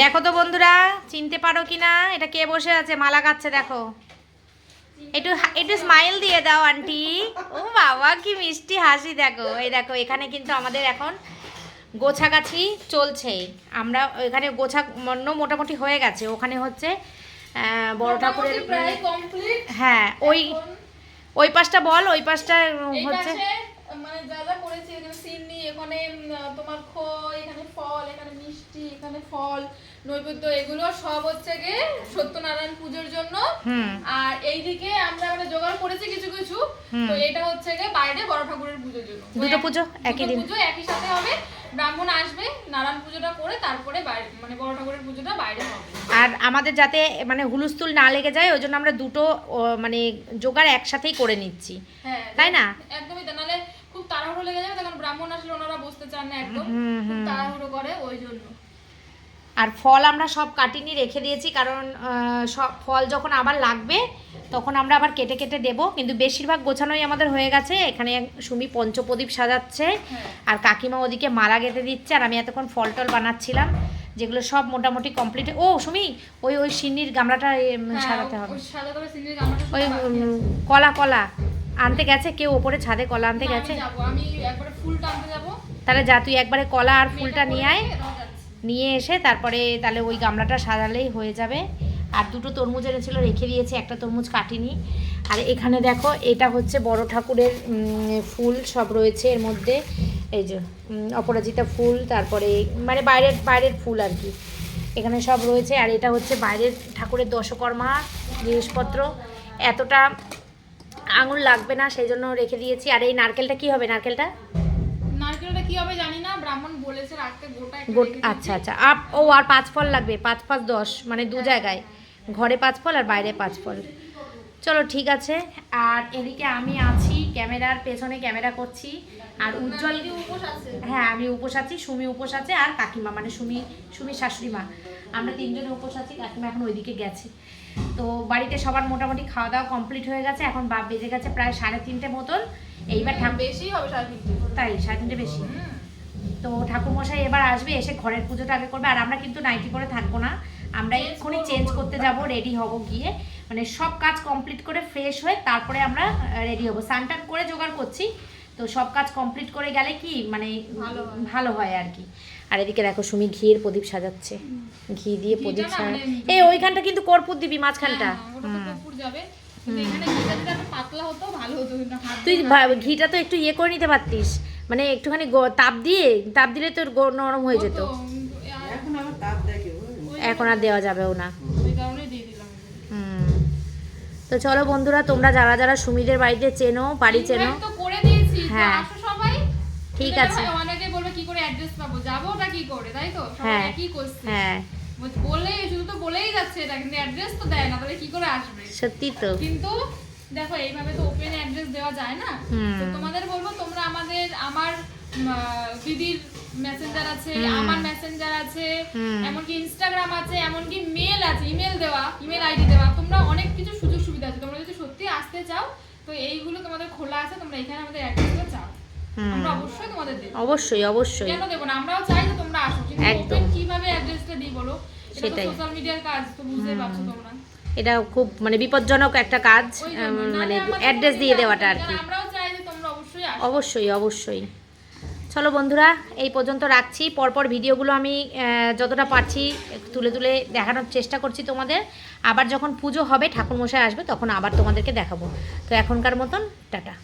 দেখো তো বন্ধুরা চিনতে পারো কি না এটা কে বসে আছে? মালা কাচ্ছে দেখো। একটু একটু স্মাইল দিয়ে দাও আন্টি ও বাবা কি মিষ্টি হাসি দেখো। এই দেখো এখানে কিন্তু আমাদের এখন গোছাগাছি চলছে। আমরা এখানে গোছা মন্য মোটামুটি হয়ে গেছে। ওখানে হচ্ছে বড় ঠাকুরের হ্যাঁ ওই ওই পাশটা বল ওই পাশটা হচ্ছে মানে যা যা এখানে তোমার খই এখানে ফল এখানে মিষ্টি এখানে ফল নৈবেদ্য এগুলো সব হচ্ছে গিয়ে সত্যনারায়ণ পুজোর জন্য। আর এইদিকে আমরা মানে জোগাড় করেছি কিছু কিছু। তো এটা হচ্ছে গিয়ে বাইরে বড় ঠাকুরের পুজোর জন্য। দুটো পুজো একই দিন। পুজো একই সাথে হবে। ব্রাহ্মণ আসবে নারায়ণ পুজোটা করে তারপরে বাইরে মানে বড় ঠাকুরের পুজোটা বাইরে হবে। আর আমাদের যাতে মানে হুলুস্থুল না লেগে যায় ওই জন্য আমরা দুটো মানে জোগাড় একসাথেই করে নিচ্ছি। হ্যাঁ তাই না? একদমই তাই। নাহলে খুব তাড়াহুড়ো লেগে যাবে ব্রাহ্মণ আসলে ওনারা বসতে চান না একদম। তাড়াহুড়ো করে ওই জন্য। আর ফল আমরা সব কাটিনি রেখে দিয়েছি কারণ সব ফল যখন আবার লাগবে তখন আমরা আবার কেটে কেটে দেব। কিন্তু বেশিরভাগ গোছানোই আমাদের হয়ে গেছে। এখানে সুমি পঞ্চপ্রদীপ সাজাচ্ছে হ্যাঁ। আর কাকিমা ওদিকে মালা গেঁথে দিচ্ছে আর আমি এতক্ষণ ফল টল বানাচ্ছিলাম যেগুলো সব মোটামুটি কমপ্লিট ও সুমি ওই ওই সিন্নির গামলাটা হ্যাঁ, সাজাতে হবে। ওই। কলা কলা। আনতে গেছে কেউ ওপরে ছাদে কলা আনতে গেছে? তাহলে যা তুই একবারে কলা আর ফুলটা নিয়ে আয়। নিয়ে এসে তারপরে তাহলে ওই গামলাটা সাজালেই হয়ে যাবে। আর দুটো তরমুজ এনেছিল রেখে দিয়েছে একটা তরমুজ কাটিনি। আর এখানে দেখো এটা হচ্ছে বড় ঠাকুরের ফুল সব রয়েছে এর মধ্যে। এই যে অপরাজিতা ফুল তারপরে মানে বাইরের বাইরের ফুল আর কি। এখানে সব রয়েছে আর এটা হচ্ছে বাইরের ঠাকুরের দশকর্মা জিনিসপত্র। এতটা আঙুল লাগবে না সেই জন্য রেখে দিয়েছি। আর এই নারকেলটা কি হবে? নারকেলটা? নারকেলটা কি হবে জানি না ব্রাহ্মণ বলেছে রাখতে গোটা। আচ্ছা আচ্ছা। আপ ও আর পাঁচ ফল লাগবে? পাঁচ পাঁচ দশ মানে দু জায়গায়। ঘরে পাঁচ ফল আর বাইরে পাঁচ ফল। চলো ঠিক আছে। আর এদিকে আমি আছি ক্যামেরার পেছনে ক্যামেরা করছি। আর উজ্জ্বল হ্যাঁ আমি উপোস আছি সুমি উপোস আছে আর কাকিমা মানে সুমি সুমির শাশুড়ি মা। আমরা তিনজনে উপোস আছি কাকিমা এখন ওইদিকে গেছে। তো বাড়িতে সবার মোটামুটি খাওয়া দাওয়া কমপ্লিট হয়ে গেছে এখন বাপ বেজে গেছে প্রায় সাড়ে তিনটে মতন। এইবার ঠাকুর বেশি হবে সাড়ে তিনটে তাই সাড়ে তিনটে বেশি। তো ঠাকুরমশাই এবার আসবে এসে ঘরের পুজোটা আগে করবে আর আমরা কিন্তু নাইটি করে থাকব না। আমরা এক্ষুনি চেঞ্জ করতে যাব রেডি হব গিয়ে। মানে সব কাজ কমপ্লিট করে ফ্রেশ হয়ে তারপরে আমরা রেডি হব। স্নান করে জোগাড় করছি। তো সব কাজ কমপ্লিট করে গেলে কি মানে ভালো হয়। আর কি। আর এদিকে দেখো সুমি ঘিয়ের প্রদীপ সাজাচ্ছে। ঘি দিয়ে প্রদীপ সাজা মানে- এই ওইখানটা কিন্তু কর্পূর দিবি মাঝখানটা। হ্যাঁ, ওটা তো হুম। কর্পূর যাবে। কিন্তু এখানে ঘিটা যদি একটু পাতলা হতো ভালো হতো কিন্তু হাত তুই ঘিটা তো একটু ইয়ে করে নিতে পারতিস। মানে একটুখানি গ- তাপ দিয়ে তাপ দিলে তোর গ- নরম হয়ে যেত। এখন আবার তাপ দেখে ওই এখন আর দেওয়া যাবেও না। ওই কারণে দিয়ে দিলাম। হুম। তো চলো বন্ধুরা তোমরা যারা যারা সুমিদের বাড়িতে চেনো বাড়ি চেনো তো হ্যাঁ। আসো সবাই। ঠিক আছে। অনেকে বলবে কি করে অ্যাড্রেস পাবো? যাব ওটা কি করে? তাই তো? সবাই হ্যাঁ। একই কোশ্চেন হ্যাঁ। বলে শুধু তো বলেই যাচ্ছে এটা কিন্তু অ্যাড্রেস তো দেয় না তাহলে কি করে আসবে? সত্যি তো। কিন্তু দেখো এইভাবে তো ওপেন অ্যাড্রেস দেওয়া যায় না? তো তোমাদের বলব তোমরা আমাদের আমার দিদির মেসেঞ্জার আছে আমার মেসেঞ্জার আছে এমনকি ইনস্টাগ্রাম আছে এমনকি মেল আছে ইমেল দেওয়া ইমেল আইডি দেওয়া তোমরা অনেক কিছু সুযোগ সুবিধা আছে। তোমরা যদি সত্যি আসতে চাও তো এইগুলো তোমাদের খোলা আছে তোমরা এখানে আমাদের অ্যাড্রেসটা চাও। আমরা অবশ্যই তোমাদের দেবো। অবশ্যই অবশ্যই। কেন দেবো না? আমরাও চাই যে তোমরা আসো কিন্তু একদম। কীভাবে অ্যাড্রেসটা দিই বলো? সেটাই। সোশ্যাল মিডিয়ার কাজ তো বুঝতে পারছ তোমরা। এটা খুব মানে বিপজ্জনক একটা কাজ। মানে অ্যাড্রেস দিয়ে দেওয়াটা আর কি। আমরাও চাই যে তোমরা অবশ্যই আসো। অবশ্যই অবশ্যই। চলো বন্ধুরা, এই পর্যন্ত রাখছি। পরপর ভিডিওগুলো আমি যতটা পারছি তুলে তুলে দেখানোর চেষ্টা করছি তোমাদের। আবার যখন পুজো হবে, ঠাকুরমশাই আসবে, তখন আবার তোমাদেরকে দেখাবো। তো এখনকার মতন, টাটা।